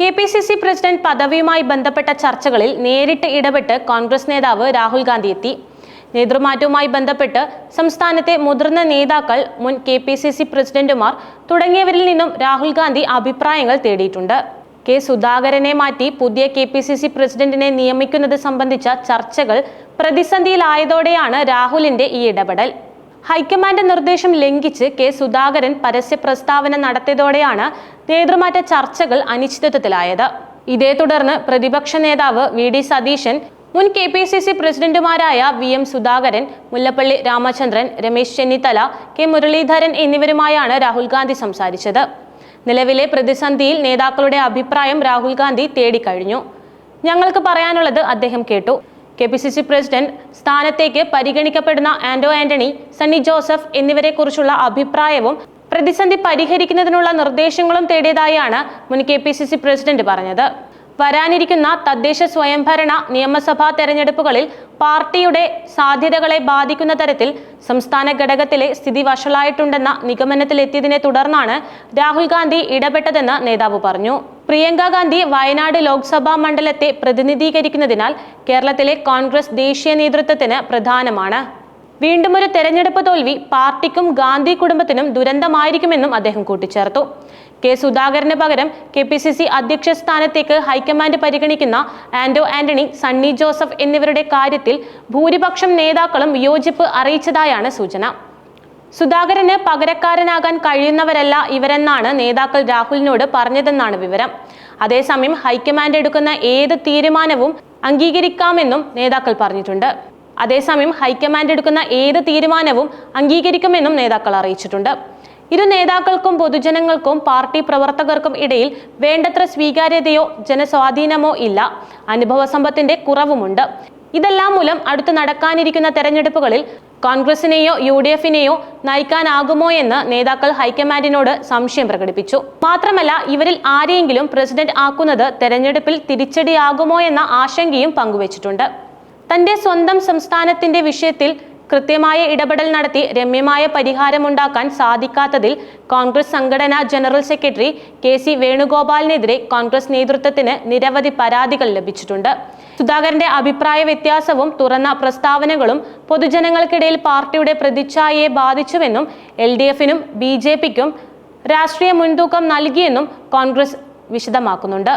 K P C C president പദവിയുമായി ബന്ധപ്പെട്ട ചർച്ചകളിൽ നേരിട്ട് ഇടപെട്ട് കോൺഗ്രസ് നേതാവ് രാഹുൽ ഗാന്ധി എത്തി നേതൃമാറ്റവുമായി ബന്ധപ്പെട്ട് സംസ്ഥാനത്തെ മുതിർന്ന നേതാക്കൾ മുൻ കെ പി സി സി പ്രസിഡന്റുമാർ തുടങ്ങിയവരിൽ നിന്നും രാഹുൽ ഗാന്ധി അഭിപ്രായങ്ങൾ തേടിയിട്ടുണ്ട്. കെ സുധാകരനെ മാറ്റി പുതിയ കെ പി സി സി പ്രസിഡന്റിനെ നിയമിക്കുന്നത് സംബന്ധിച്ച ചർച്ചകൾ പ്രതിസന്ധിയിലായതോടെയാണ് രാഹുലിന്റെ ഈ ഇടപെടൽ. ഹൈക്കമാൻഡ് നിർദ്ദേശം ലംഘിച്ച് കെ സുധാകരൻ പരസ്യ പ്രസ്താവന നടത്തിയതോടെയാണ് നേതൃമാറ്റ ചർച്ചകൾ അനിശ്ചിതത്വത്തിലായത്. ഇതേ തുടർന്ന് പ്രതിപക്ഷ നേതാവ് വി ഡി സതീശൻ മുൻ കെ പി സി സി പ്രസിഡന്റുമാരായ V M Sudheeran Mullappally Ramachandran Ramesh Chennithala K Muraleedharan എന്നിവരുമായാണ് Rahul Gandhi സംസാരിച്ചത്. നിലവിലെ പ്രതിസന്ധിയിൽ നേതാക്കളുടെ അഭിപ്രായം രാഹുൽ ഗാന്ധി തേടിക്കഴിഞ്ഞു. ഞങ്ങൾക്ക് പറയാനുള്ളത് അദ്ദേഹം കേട്ടു. K P C C president സ്ഥാനത്തേക്ക് പരിഗണിക്കപ്പെടുന്ന ആന്റോ ആന്റണി സണ്ണി ജോസഫ് എന്നിവരെ കുറിച്ചുള്ള അഭിപ്രായവും പ്രതിസന്ധി പരിഹരിക്കുന്നതിനുള്ള നിർദ്ദേശങ്ങളും തേടിയതായാണ് മുൻ K P C C president പറഞ്ഞത്. വരാനിരിക്കുന്ന തദ്ദേശ സ്വയംഭരണ നിയമസഭാ തെരഞ്ഞെടുപ്പുകളിൽ പാർട്ടിയുടെ സാധ്യതകളെ ബാധിക്കുന്ന തരത്തിൽ സംസ്ഥാന ഘടകത്തിലെ സ്ഥിതി വഷളായിട്ടുണ്ടെന്ന നിഗമനത്തിലെത്തിയതിനെ തുടർന്നാണ് രാഹുൽ ഗാന്ധി ഇടപെട്ടതെന്ന് നേതാവ് പറഞ്ഞു. പ്രിയങ്ക ഗാന്ധി വയനാട് ലോക്സഭാ മണ്ഡലത്തെ പ്രതിനിധീകരിക്കുന്നതിനാൽ കേരളത്തിലെ കോൺഗ്രസ് ദേശീയ നേതൃത്വത്തിന് പ്രധാനമാണ്. വീണ്ടും ഒരു തെരഞ്ഞെടുപ്പ് തോൽവി പാർട്ടിക്കും ഗാന്ധി കുടുംബത്തിനും ദുരന്തമായിരിക്കുമെന്നും അദ്ദേഹം കൂട്ടിച്ചേർത്തു. കെ സുധാകരന് പകരം കെ പി സി സി അധ്യക്ഷ സ്ഥാനത്തേക്ക് ഹൈക്കമാൻഡ് പരിഗണിക്കുന്ന ആന്റോ ആന്റണി സണ്ണി ജോസഫ് എന്നിവരുടെ കാര്യത്തിൽ ഭൂരിപക്ഷം നേതാക്കളും വിയോജിപ്പ് അറിയിച്ചതായാണ് സൂചന. സുധാകരന് പകരക്കാരനാകാൻ കഴിയുന്നവരല്ല ഇവരെന്നാണ് നേതാക്കൾ രാഹുലിനോട് പറഞ്ഞതെന്നാണ് വിവരം. അതേസമയം ഹൈക്കമാൻഡ് എടുക്കുന്ന ഏത് തീരുമാനവും അംഗീകരിക്കാമെന്നും നേതാക്കൾ പറഞ്ഞിട്ടുണ്ട്. അതേസമയം ഹൈക്കമാൻഡ് എടുക്കുന്ന ഏത് തീരുമാനവും അംഗീകരിക്കുമെന്നും നേതാക്കൾ അറിയിച്ചിട്ടുണ്ട്. ഇരു നേതാക്കൾക്കും പൊതുജനങ്ങൾക്കും പാർട്ടി പ്രവർത്തകർക്കും ഇടയിൽ വേണ്ടത്ര സ്വീകാര്യതയോ ജനസ്വാധീനമോ ഇല്ല. അനുഭവ സമ്പത്തിന്റെ കുറവുമുണ്ട്. ഇതെല്ലാം മൂലം അടുത്ത് നടക്കാനിരിക്കുന്ന തെരഞ്ഞെടുപ്പുകളിൽ കോൺഗ്രസിനെയോ യു ഡി എഫിനെയോ നയിക്കാനാകുമോ എന്ന് നേതാക്കൾ ഹൈക്കമാൻഡിനോട് സംശയം പ്രകടിപ്പിച്ചു. മാത്രമല്ല ഇവരിൽ ആരെയെങ്കിലും പ്രസിഡന്റ് ആക്കുന്നത് തെരഞ്ഞെടുപ്പിൽ തിരിച്ചടിയാകുമോ എന്ന ആശങ്കയും പങ്കുവച്ചിട്ടുണ്ട്. തന്റെ സ്വന്തം സംസ്ഥാനത്തിന്റെ വിഷയത്തിൽ കൃത്യമായ ഇടപെടൽ നടത്തി രമ്യമായ പരിഹാരമുണ്ടാക്കാൻ സാധിക്കാത്തതിൽ കോൺഗ്രസ് സംഘടനാ ജനറൽ സെക്രട്ടറി കെ സി വേണുഗോപാലിനെതിരെ കോൺഗ്രസ് നേതൃത്വത്തിന് നിരവധി പരാതികൾ ലഭിച്ചിട്ടുണ്ട്. സുധാകരന്റെ അഭിപ്രായ വ്യത്യാസവും തുറന്ന പ്രസ്താവനകളും പൊതുജനങ്ങൾക്കിടയിൽ പാർട്ടിയുടെ പ്രതിച്ഛായയെ ബാധിച്ചുവെന്നും എൽ ഡി എഫിനും ബി ജെ പിക്കും രാഷ്ട്രീയ മുൻതൂക്കം നൽകിയെന്നും കോൺഗ്രസ് വിശദമാക്കുന്നുണ്ട്.